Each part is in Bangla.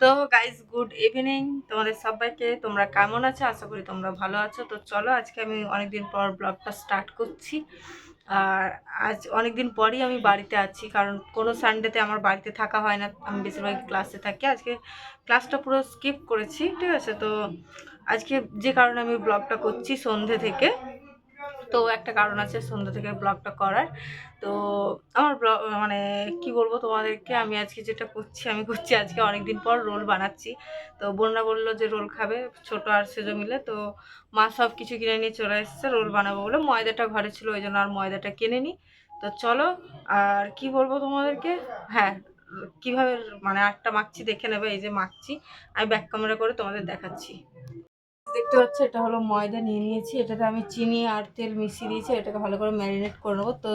তো গাইস গুড ইভিনিং তোমাদের সবাইকে। তোমরা কেমন আছো? আশা করি তোমরা ভালো আছো। তো চলো, আজকে আমি অনেকদিন পর ব্লগটা স্টার্ট করছি। আর আজ অনেকদিন পরই আমি বাড়িতে আছি, কারণ কোনো সানডেতে আমার বাড়িতে থাকা হয় না। আমি বেশিরভাগ ক্লাসে থাকি। আজকে ক্লাসটা পুরো স্কিপ করেছি, ঠিক আছে? তো আজকে যে কারণে আমি ব্লগটা করছি সন্ধে থেকে। তো একটা কারণ আছে সন্ধ্যা থেকে ব্লগটা করার। তো আমার ব্লগ মানে কি বলব তোমাদেরকে, আমি আজকে যেটা করছি, আমি করছি আজকে অনেকদিন পর রোল বানাচ্ছি। তো বোনরা বলল যে রোল খাবে, ছোট আর সেজো মিলে। তো মা সব কিছু কিনে নিয়ে চলে এসেছে, রোল বানাবো বলে। ময়দাটা ঘরে ছিল, ওই জন্য আর ময়দাটা কিনে নিই তো চলো, আর কি বলব তোমাদেরকে? হ্যাঁ কীভাবে মানে আটটা মাখছি দেখে নেবে, এই যে মাখছি। আমি ব্যাক ক্যামেরা করে তোমাদের দেখাচ্ছি। দেখতে পাচ্ছ, এটা হলো ময়দা নিয়ে নিয়েছি। এটাতে আমি চিনি আর তেল মিশিয়ে দিয়েছি এটাকে ভালো করে ম্যারিনেট করে নেব। তো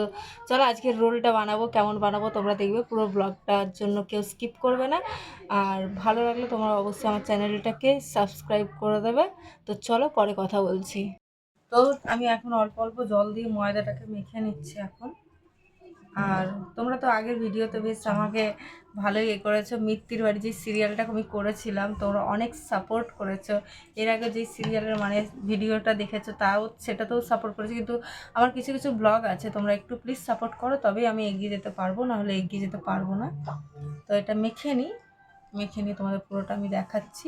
চলো আজকে রোলটা বানাবো, কেমন বানাবো তোমরা দেখবে। পুরো ব্লগটার জন্য কেউ স্কিপ করবে না। আর ভালো লাগলে তোমরা অবশ্যই আমার চ্যানেলটাকে সাবস্ক্রাইব করে দেবে। তো চলো পরে কথা বলছি। তো আমি এখন অল্প অল্প জল দিয়ে ময়দাটাকে মেখে নিচ্ছি এখন। আর তোমরা তো আগের ভিডিওতে বেশ আমাকে ভালোই এ করেছ। মিত্তির বাড়ি যে সিরিয়ালটা আমি করেছিলাম, তোমরা অনেক সাপোর্ট করেছ। এর আগে যে সিরিয়ালের মানে ভিডিওটা দেখেছ, তাও সেটাতেও সাপোর্ট করেছ। কিন্তু আমার কিছু কিছু ব্লগ আছে, তোমরা একটু প্লিজ সাপোর্ট করো, তবেই আমি এগিয়ে যেতে পারব, নাহলে এগিয়ে যেতে পারব না। তো এটা মেখে নিই মেখে নিই তোমাদের পুরোটা আমি দেখাচ্ছি।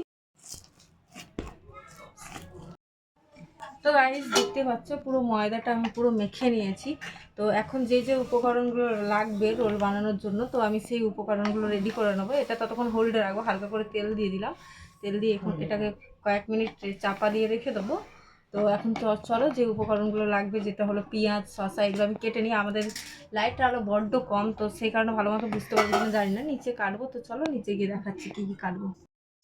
তো গাইস দেখতে পাচ্ছ পুরো ময়দাটা আমি পুরো মেখে নিয়েছি। তো এখন যে যে উপকরণগুলো লাগবে রোল বানানোর জন্য তো আমি সেই উপকরণগুলো রেডি করে নেব। এটা ততক্ষণ হোল্ডে রাখব হালকা করে তেল দিয়ে দিলাম। তেল দিয়ে এখন এটাকে কয়েক মিনিট চাপা দিয়ে রেখে দেবো। তো এখন চ- চলো যে উপকরণগুলো লাগবে যেটা হলো পেঁয়াজ শসা এগুলো আমি কেটে নিই। আমাদের লাইটটা আরও বড্ড কম তো সেই কারণে ভালো মতো বুঝতে পারব জানি না। নিচে কাটবো তো চলো নিচে গিয়ে দেখাচ্ছি কী কী কাটবো।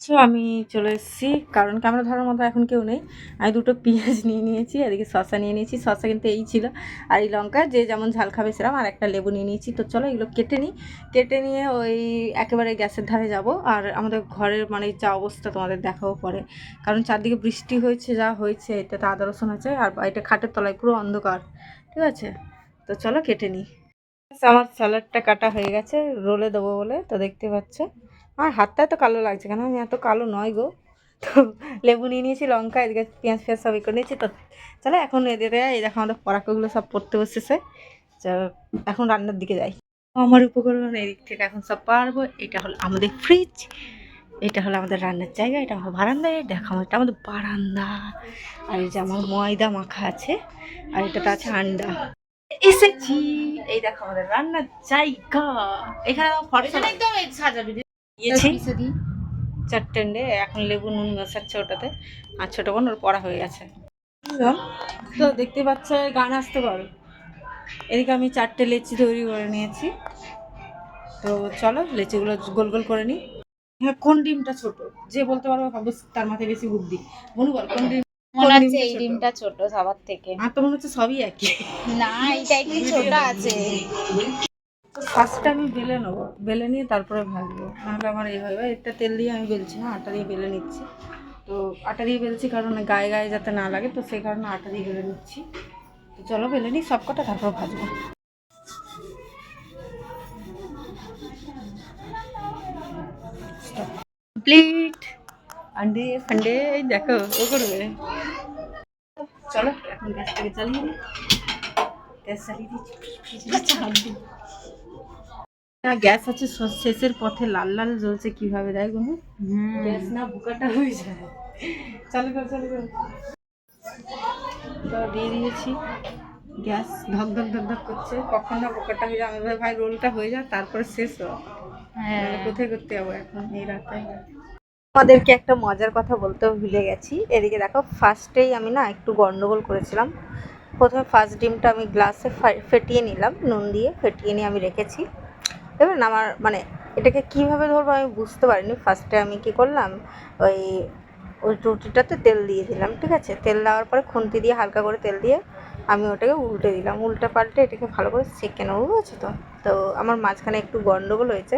তো আমি চলে এসেছি। কারণ ক্যামেরা ধরার মতো এখন কেউ নেই। আমি দুটো পেঁয়াজ নিয়ে নিয়েছি, এদিকে শসা নিয়ে নিয়েছি। শসা কিন্তু এই ছিল। আর এই লঙ্কা, যে যেমন ঝাল খাবে সেরকম আর একটা লেবু নিয়ে নিয়েছি। তো চলো এগুলো কেটে নিই। কেটে নিয়ে ওই একেবারে গ্যাসের ধারে যাব। আর আমাদের ঘরের মানে যা অবস্থা তোমাদের দেখাও পরে। কারণ চারদিকে বৃষ্টি হয়েছে, যা হয়েছে এটাতে আদা, রসুন আছে। আর এটা খাটের তলায় পুরো অন্ধকার। ঠিক আছে? তো চলো কেটে নিই। আমার স্যালাডটা কাটা হয়ে গেছে। রোলে দেবো বলে, তো দেখতে পাচ্ছ। আমার হাতটা এত কালো লাগছে, কেন আমি এত কালো নয় গো। তো লেবু নিয়ে নিয়েছি, লঙ্কা, এদিকে পেঁয়াজ ফেঁয়াজ সব করে নিয়েছি। তো চলো এখন এদের এই দেখো আমাদের পড়াকাগুলো সব পড়তে বসেছে। এখন রান্নার দিকে যাই। আমার উপকরণ এদিক থেকে এখন সব পারব। এটা হলো আমাদের ফ্রিজ এটা হলো আমাদের রান্নার জায়গা, এটা আমার বারান্দায় দেখো এটা আমাদের বারান্দা। আর এই যে আমার ময়দা মাখা আছে, আর এটাতে আছে আন্ডা। এসেছি। এই দেখো আমাদের রান্নার জায়গা। এখানে আমার দিয়েছি। চারটে এখন লেবু নুন মেশাচ্ছে ওটাতে। আর ছোটো বোন ওর পড়া হয়ে গেছে। তো দেখতে পাচ্ছ গান আসতে পারো। এদিকে আমি চারটে লেচি তৈরি করে নিয়েছি। তো চলো লেচিগুলো গোল গোল করে নিই। হ্যাঁ কোন ডিমটা ছোট? যে বলতে পারব তার মাথায় বেশি বুদ্ধি। মনু বল কোন ডিম মনে হচ্ছে এই ডিমটা ছোট সবার থেকে। আর তো মনে হচ্ছে সবই একই। না এইটা একটু ছোট আছে। তো ফার্স্টে আমি বেলে নেব। বেলে নিয়ে তারপরে ভাজবো। নাহলে আমার এই হবে একটা তেল দিয়ে আমি বেলছি না আটা দিয়ে বেলে নিচ্ছি। তো আটা দিয়ে বেলছি কারণ গায়ে গায়ে যাতে না লাগে, তো সেই কারণে আটা দিয়ে বেলে নিচ্ছি। তো চলো বেলে নিই, সব কটা, তারপর ভাজবো। কমপ্লিট আন্ডে, ফান্ডে, এই দেখো, ও করবে। চলো, এখন গ্যাসটাকে চালিয়ে দিই গ্যাস চালিয়ে দিচ্ছি। হাত দিই না গ্যাস আছে শেষের পথে লাল লাল জ্বলছে কীভাবে দেয় কোনো গ্যাস না বুকাটা হয়ে যায়। চালু কর চালু কর তো দিয়ে দিয়েছি। গ্যাস ধক ধক ধক ধক করছে। কখন না বোকাটা হয়ে যায় আমি ভাই ভাই রোলটা হয়ে যায় তারপরে শেষ হোক হ্যাঁ। কোথায় করতে যাব এখন? এই রাতে। আমাদেরকে একটা মজার কথা বলতেও ভুলে গেছি। এদিকে দেখো ফার্স্টেই আমি না একটু গন্ডগোল করেছিলাম। প্রথমে ফার্স্ট ডিমটা আমি গ্লাসে ফা- ফেটিয়ে নিলাম নুন দিয়ে ফেটিয়ে নিয়ে আমি রেখেছি। এবার পারেন আমার মানে এটাকে কীভাবে ধরবো আমি বুঝতে পারিনি। ফার্স্টে আমি কি করলাম? ওই ওই রুটিটাতে তেল দিয়ে দিলাম, ঠিক আছে? তেল দেওয়ার পরে খুন্তি দিয়ে হালকা করে তেল দিয়ে আমি ওটাকে উল্টে দিলাম। উল্টে পাল্টে এটাকে ভালো করে সেঁকে নেব, বুঝেছ তো? তো আমার মাঝখানে একটু গন্ডগোল হয়েছে।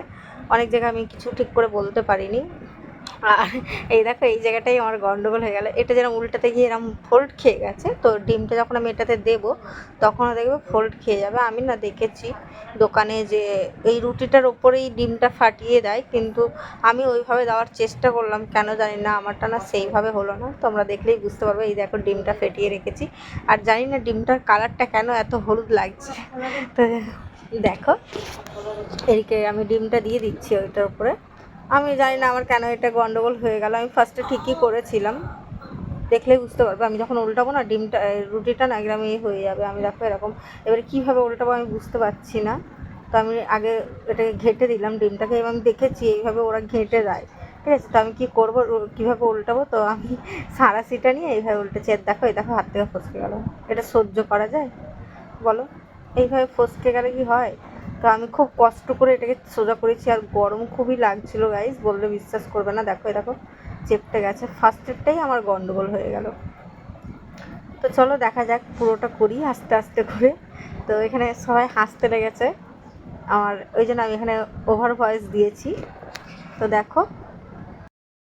অনেক জায়গায় আমি কিছু ঠিক করে বলতে পারিনি। আর এই দেখো, এই জায়গাটাই আমার গন্ডগোল হয়ে গেল। এটা যেরকম উল্টাতে গিয়ে এরকম ফোল্ড খেয়ে গেছে, তো ডিমটা যখন আমি এটাতে দেবো, তখনও দেখবে ফোল্ড খেয়ে যাবে। আমি না দেখেছি দোকানে যে এই রুটিটার ওপরেই ডিমটা ফাটিয়ে দেয়, কিন্তু আমি ওইভাবে দেওয়ার চেষ্টা করলাম। কেন জানি না, আমারটা না সেইভাবে হলো না। তোমরা দেখলেই বুঝতে পারবে, এই দেখো ডিমটা ফেটিয়ে রেখেছি। আর জানি না ডিমটার কালারটা কেন এত হলুদ লাগছে। তো দেখো, এদিকে আমি ডিমটা দিয়ে দিচ্ছি ওইটার উপরে। আমি জানি না আমার কেন এটা গন্ডগোল হয়ে গেল। আমি ফার্স্টে ঠিকই করেছিলাম। দেখলেই বুঝতে পারবে, আমি যখন উল্টাবো না, ডিমটা রুটিটা না একদম ইয়ে হয়ে যাবে। আমি দেখো এরকম, এবারে কীভাবে উল্টাবো আমি বুঝতে পারছি না। তো আমি আগে এটাকে ঘেঁটে দিলাম ডিমটাকে এবং আমি দেখেছি এইভাবে ওরা ঘেঁটে দেয়। ঠিক আছে, তো আমি কী করব কীভাবে উল্টাবো? তো আমি সাঁড়াশিটা নিয়ে এইভাবে উল্টেছি। আর দেখো, এই দেখো, হাত থেকে ফসকে গেল। এটা সহ্য করা যায়? বলো, এইভাবে ফসকে গেলে কি হয়? তো আমি খুব কষ্ট করে এটাকে সোজা করেছি আর গরম খুবই লাগছিল গাইস বললে বিশ্বাস করবে না। দেখো দেখো, চেপটে গেছে। ফার্স্টেরটাই আমার গন্ডগোল হয়ে গেল। তো চলো, দেখা যাক পুরোটা করি আস্তে আস্তে করে। তো এখানে সবাই হাসতে লেগেছে। আমার, ওই জন্য আমি এখানে ওভার ভয়েস দিয়েছি। তো দেখো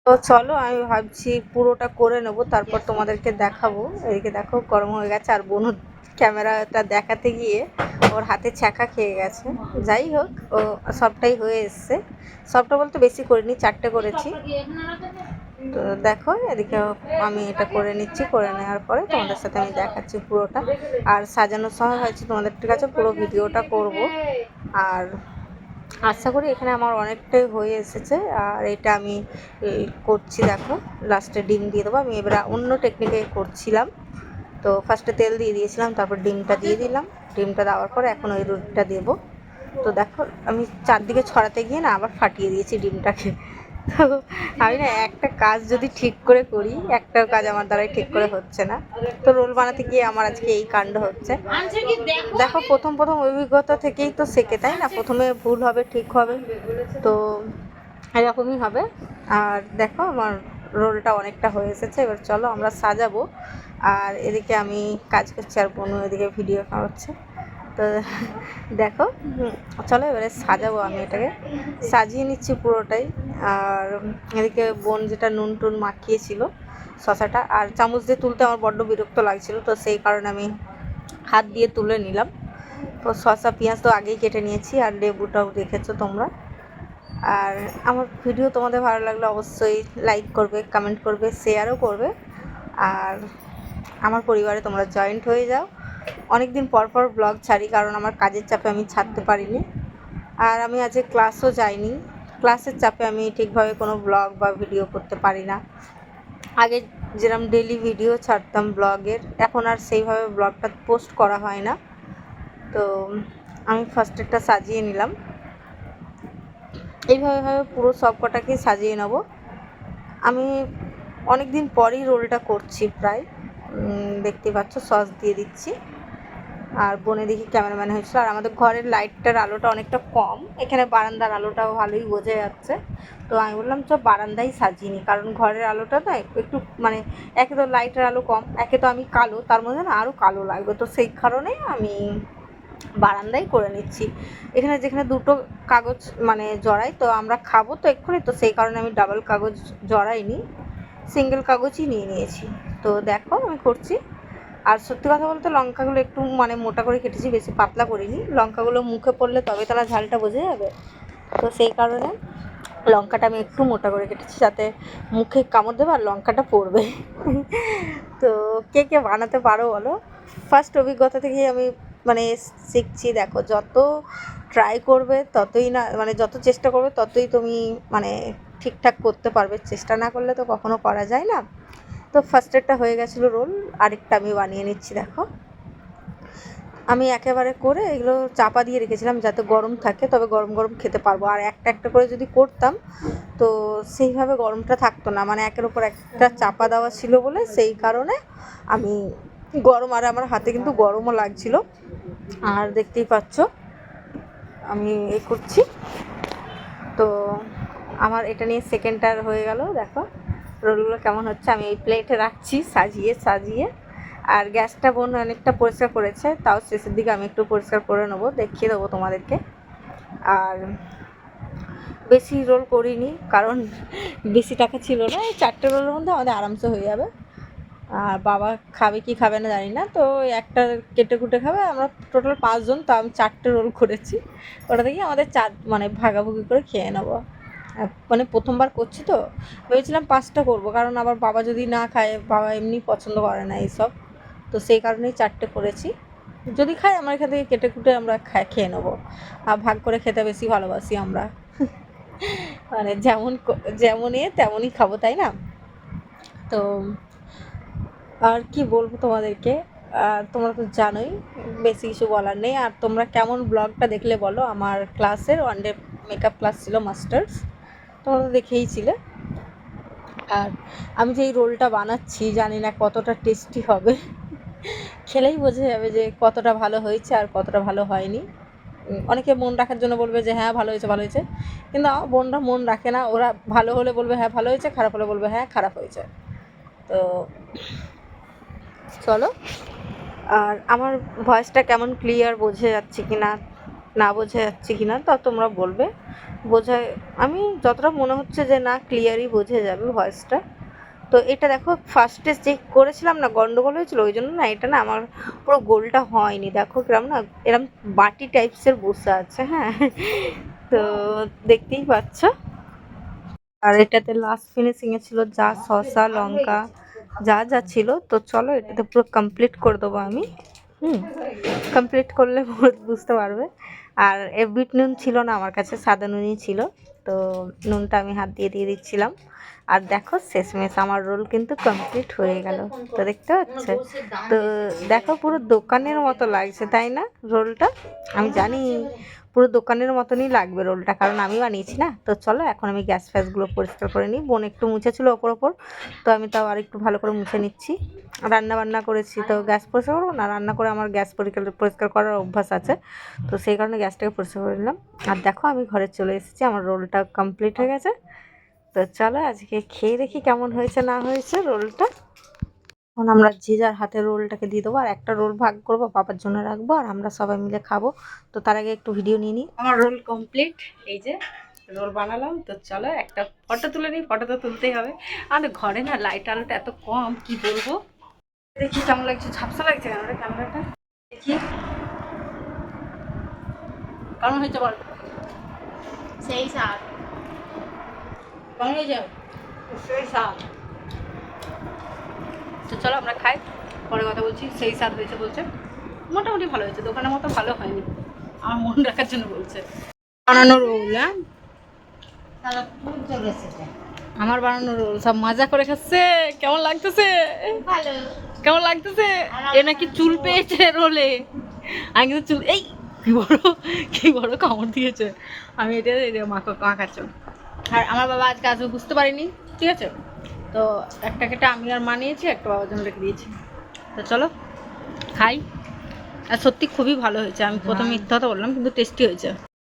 তো চলো, আমি ভাবছি পুরোটা করে নেব, তারপর তোমাদেরকে দেখাবো। এদিকে দেখো, গরম হয়ে গেছে, আর বনু ক্যামেরাটা দেখাতে গিয়ে ওর হাতে ছ্যাঁকা খেয়ে গেছে। যাই হোক, ও সবটাই হয়ে এসছে। সবটা বলতে বেশি করিনি, চারটে করেছি। তো দেখো, এদিকে আমি এটা করে নিচ্ছি, করে নেওয়ার পরে তোমাদের সাথে আমি দেখাচ্ছি পুরোটা। আর সাজানোর সময় হয়েছে তোমাদের ঠিক আছে পুরো ভিডিওটা করব। আর আশা করি এখানে আমার অনেকটাই হয়ে এসেছে। আর এটা আমি করছি দেখো লাস্টে ডিম দিয়ে দেবো। আমি এবার অন্য টেকনিকে করছিলাম। তো ফার্স্টে তেল দিয়ে দিয়েছিলাম, তারপর ডিমটা দিয়ে দিলাম। ডিমটা দেওয়ার পর এখন ওই রুটিটা দেবো। তো দেখো, আমি চারদিকে ছড়াতে গিয়ে না আবার ফাটিয়ে দিয়েছি ডিমটাকে। আমি না একটা কাজ যদি ঠিক করে করি, একটা কাজ আমার দ্বারাই ঠিক করে হচ্ছে না। তো রোল বানাতে গিয়ে আমার আজকে এই কাণ্ড হচ্ছে। দেখো, প্রথম প্রথম অভিজ্ঞতা থেকেই তো শেখে, তাই না? প্রথমে ভুল হবে, ঠিক হবে। তো এরকমই হবে। আর দেখো, আমার রোলটা অনেকটা হয়ে এসেছে। এবার চলো আমরা সাজাবো। আর এদিকে আমি কাজ করছি আর বোনু এদিকে ভিডিও হচ্ছে তো দেখো, চলো এবারে সাজাবো আমি এটাকে। সাজিয়ে নিচ্ছি পুরোটাই। আর এদিকে বোন যেটা নুন টুন মাখিয়েছিল শশাটা, আর চামচ দিয়ে তুলতে আমার বড্ড বিরক্ত লাগছিল, তো সেই কারণে আমি হাত দিয়ে তুলে নিলাম। তো শসা পেঁয়াজ তো আগেই কেটে নিয়েছি, আর লেবুটাও দেখেছ তোমরা। আর আমার ভিডিও তোমাদের ভালো লাগলে অবশ্যই লাইক করবে কমেন্ট করবে শেয়ারও করবে। আর আমার পরিবারে তোমরা জয়েন্ট হয়ে যাও। অনেক দিন পর পর ব্লগ ছাড়ি, কারণ আমার কাজের চাপে আমি ছাড়তে পারিনি। আর আমি আজকে ক্লাসও যাইনি। ক্লাসের চাপে আমি ঠিকভাবে কোনো ব্লগ বা ভিডিও করতে পারি না। আগে যেরকম ডেলি ভিডিও ছাড়তাম ব্লগের এখন আর সেইভাবে ব্লগটা পোস্ট করা হয় না। তো আমি ফার্স্টেরটা সাজিয়ে নিলাম। এইভাবে ভাবে পুরো সব কটাকে সাজিয়ে নেব। আমি অনেক দিন পরেই রোলটা করছি প্রায়। দেখতে পাচ্ছ সস দিয়ে দিচ্ছি। আর বনে দেখি ক্যামেরাম্যান হয়েছিল। আর আমাদের ঘরের লাইটটার আলোটা অনেকটা কম। এখানে বারান্দার আলোটাও ভালোই বোঝা যাচ্ছে। তো আমি বললাম চ বারান্দাই সাজিয়ে নিই কারণ ঘরের আলোটা না একটু মানে একে তো লাইটের আলো কম, একে তো আমি কালো। তার মধ্যে না আরও কালো লাগবে। তো সেই কারণে আমি বারান্দাই করে নিচ্ছি। এখানে যেখানে দুটো কাগজ মানে জড়াই তো আমরা খাব তো এক্ষুনি। তো সেই কারণে আমি ডাবল কাগজ জড়াইনি। সিঙ্গেল কাগজই নিয়ে নিয়েছি। তো দেখো, আমি করছি। আর সত্যি কথা বলতে লঙ্কাগুলো একটু মানে মোটা করে কেটেছি, বেশি পাতলা করিনি। লঙ্কাগুলো মুখে পড়লে তবে তারা ঝালটা বোঝা যাবে। তো সেই কারণে লঙ্কাটা আমি একটু মোটা করে কেটেছি যাতে মুখে কামড় দেবে আর লঙ্কাটা পড়বে। তো কে কে বানাতে পারো বলো? ফার্স্ট অভিজ্ঞতা থেকেই আমি মানে শিখছি, দেখো যত ট্রাই করবে ততই না মানে যত চেষ্টা করবে ততই তুমি মানে ঠিকঠাক করতে পারবে। চেষ্টা না করলে তো কখনো করা যায় না। তো ফার্স্টেরটা হয়ে গেছিল রোল আরেকটা আমি বানিয়ে নিচ্ছি, দেখো। আমি একেবারে করে এগুলো চাপা দিয়ে রেখেছিলাম যাতে গরম থাকে, তবে গরম গরম খেতে পারব। আর একটা একটা করে যদি করতাম, তো সেইভাবে গরমটা থাকতো না। মানে একের ওপর একটা চাপা দেওয়া ছিল বলে সেই কারণে আমি গরম, আর আমার হাতে কিন্তু গরমও লাগছিল। আর দেখতেই পাচ্ছ, আমি এ করছি। তো আমার এটা নিয়ে সেকেন্ডটার হয়ে গেল, দেখো। রোলগুলো কেমন হচ্ছে আমি এই প্লেটে রাখছি, সাজিয়ে সাজিয়ে। আর গ্যাসটা বোন অনেকটা পরিষ্কার করেছে, তাও শেষের দিকে আমি একটু পরিষ্কার করে নেব, দেখিয়ে দেবো তোমাদেরকে। আর বেশি রোল করিনি, কারণ বেশি টাকা ছিল না, এই চারটে রোলের মধ্যে আমাদের আরামসে হয়ে যাবে। আর বাবা খাবে কি খাবে না জানি না, তো একটা কেটে কুটে খাবে, আমরা টোটাল পাঁচজন, তো আমি চারটে রোল করেছি। ওটা থেকে আমাদের চার মানে ভাগাভাগি করে খেয়ে নেব। মানে প্রথমবার করছি তো, ভেবেছিলাম পাঁচটা করব, কারণ আবার বাবা যদি না খায়, বাবা এমনি পছন্দ করে না এইসব। তো সেই কারণেই চারটে করেছি। যদি খাই আমার এখান থেকে কেটে কুটে আমরা খাই খেয়ে নেব। আর ভাগ করে খেতে বেশি ভালোবাসি আমরা। মানে যেমন যেমন এ তেমনই খাব, তাই না? তো, আর কি বলব তোমাদেরকে? আর তোমরা তো জানোই, বেশি কিছু বলার নেই। আর তোমরা কেমন ব্লগটা দেখলে বলো? আমার ক্লাসের ওয়ান ডে মেকআপ ক্লাস ছিল মাস্টার্স তোমরা তো দেখেইছিলে আর আমি যে এই রোলটা বানাচ্ছি, জানি না কতটা টেস্টি হবে। খেলেই বোঝা যাবে যে কতটা ভালো হয়েছে আর কতটা ভালো হয়নি। অনেকে মন রাখার জন্য বলবে যে হ্যাঁ ভালো হয়েছে ভালো হয়েছে। কিন্তু বোনরা মন রাখে না। ওরা ভালো হলে বলবে হ্যাঁ ভালো হয়েছে, খারাপ হলে বলবে হ্যাঁ খারাপ হয়েছে। তো চলো। আর আমার ভয়েসটা কেমন ক্লিয়ার বোঝা যাচ্ছে কি না না বোঝা যাচ্ছে কি না তা তোমরা বলবে। বোঝায়, আমি যতটা মনে হচ্ছে যে না ক্লিয়ারই বোঝা যাবে ভয়েসটা তো এটা দেখো ফার্স্টে যে করেছিলাম না, গন্ডগোল হয়েছিল, ওই জন্য না এটা না আমার পুরো গোলটা হয়নি। দেখো কিরম না, এরম বাটি টাইপসের বসে আছে হ্যাঁ। তো দেখতেই পাচ্ছ। আর এটাতে লাস্ট ফিনিশিংয়ে ছিল যা শসা, লঙ্কা, যা যা ছিল। তো চলো, এটাতে পুরো কমপ্লিট করে দেবো আমি। হুম কমপ্লিট করলে বুঝতে পারবে। আর এফবিট বিট নুন ছিল না আমার কাছে, সাদা নুনই ছিল। তো নুনটা আমি হাত দিয়ে দিয়ে দিচ্ছিলাম। আর দেখো, শেষমেশ আমার রোল কিন্তু কমপ্লিট হয়ে গেল। তো দেখতে পাচ্ছে? তো দেখো, পুরো দোকানের মতো লাগছে, তাই না রোলটা? আমি জানি পুরো দোকানের মতনই লাগবে রোলটা, কারণ আমি বানিয়েছি না। তো চলো, এখন আমি গ্যাস ফ্যাসগুলো পরিষ্কার করে নিই। বোন একটু মুছে মুছেছিল ওপর ওপর, তো আমি তাও আর একটু ভালো করে মুছে নিচ্ছি। রান্না বান্না করেছি, তো গ্যাস পরিষ্কার করব না? রান্না করে আমার গ্যাস পরিষ্কার পরিষ্কার করার অভ্যাস আছে। তো সেই কারণে গ্যাসটাকে পরিষ্কার করে নিলাম। আর দেখো, আমি ঘরে চলে এসেছি, আমার রোলটা কমপ্লিট হয়ে গেছে। তো চলো, আজকে খেয়ে দেখি কেমন হয়েছে, না হয়েছে রোলটা। এখন আমরা যে যার হাতে রোলটাকে দিয়ে দেবো আর একটা রোল ভাগ করব বাবার জন্য রাখব আর আমরা সবাই মিলে খাব। তো তার আগে একটু ভিডিও নিয়ে নিই। আমার রোল কমপ্লিট এই যে রোল বানালাম তো চলো একটা ফটো তুলে নিই ফটো তো তুলতেই হবে। আমাদের ঘরে না লাইট আলোটা এত কম কি বলব? দেখি কেমন লাগছে ঝাপসা লাগছে কেন ক্যামেরাটা দেখি। কেমন হয়েছে বল? সেই স্বাদ। কেমন হয়েছে? সেই স্বাদ। তো চলো আমরা খাই। পরে কথা বলছি সেই স্বাদ হয়েছে বলছে। মোটামুটি ভালো হয়েছে দোকানের মতো ভালো হয়নি। আমার মন রাখার জন্য বলছে। বানানো রোল হ্যাঁ? আমার বানানো রোল সব মজা করে খাচ্ছে। কেমন লাগতেছে? ভালো। কেমন লাগতেছে? এ নাকি চুল পেয়েছে রোলে। আমি কিন্তু চুল এই কি বড় কি বড় কামড় দিয়েছে। আমি এটা এটা মাখা মাখাচ্ছ আর আমার বাবা আজকে আসবে বুঝতে পারিনি। ঠিক আছে? তো একটা কেটে আমি আর মানিয়েছি একটা বাবার জন্য রেখে দিয়েছি তো চলো খাই আর সত্যি খুবই ভালো হয়েছে আমি প্রথমে মিথ্যা কথা বললাম কিন্তু টেস্টি হয়েছে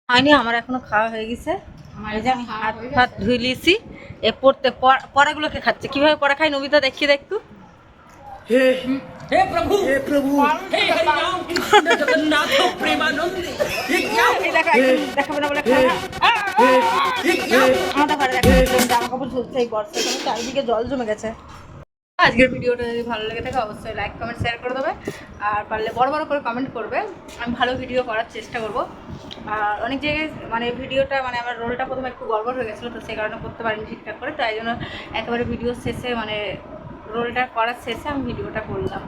হয়নি আমার এখনও খাওয়া হয়ে গেছে এই যে আমি হাত ফাত ধুই লিয়েছি এ পড়তে পড়া- পড়াগুলোকে খাচ্ছে কীভাবে পড়া খাই নবিতা দেখিয়ে দেখো, একদম দেখাবে না বলে খায় না। আমাদের ঘরে দেখো, একদম কাপড় এই বর্ষার চারিদিকে জল জমে গেছে। আজকের ভিডিওটা যদি ভালো লেগে থাকে, অবশ্যই লাইক কমেন্ট শেয়ার করে দেবে। আর পারলে বড় বড় করে কমেন্ট করবে। আমি ভালো ভিডিও করার চেষ্টা করব। আর অনেক জায়গায় মানে ভিডিওটা মানে আমার রোলটা প্রথমে একটু গড়বড় হয়ে গেছিল, তো সেই কারণে করতে পারিনি ঠিকঠাক করে। তাই জন্য একেবারে ভিডিও শেষে মানে রোলটা করার শেষে আমি ভিডিওটা করলাম।